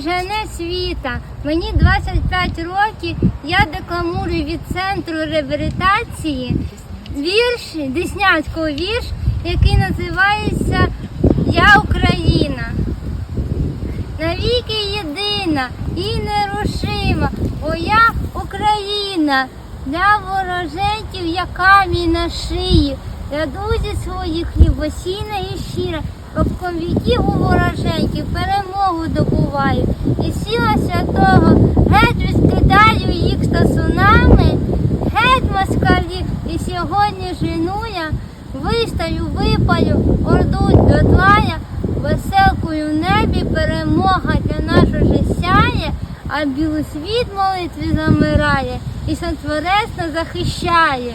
жене світа. Мені 25 років. Я декламую від центру реабілітації вірш Деснянського вірш, який називається Я Україна. Навіки єдина і нерушима, бо я Україна, для ворожентів я камінь на шиї, для друзів своїх хлібосіна і щира, Копком віків у ворожентів перемогу добуваю, і сила святого геть відкидаю їх стосунами, геть москалі, і сьогодні жену я, вистаю, випалю, орду дотлая, веселкою в небі перемога для нашого сяє, а білий світ молитві замирає і сотворесно захищає.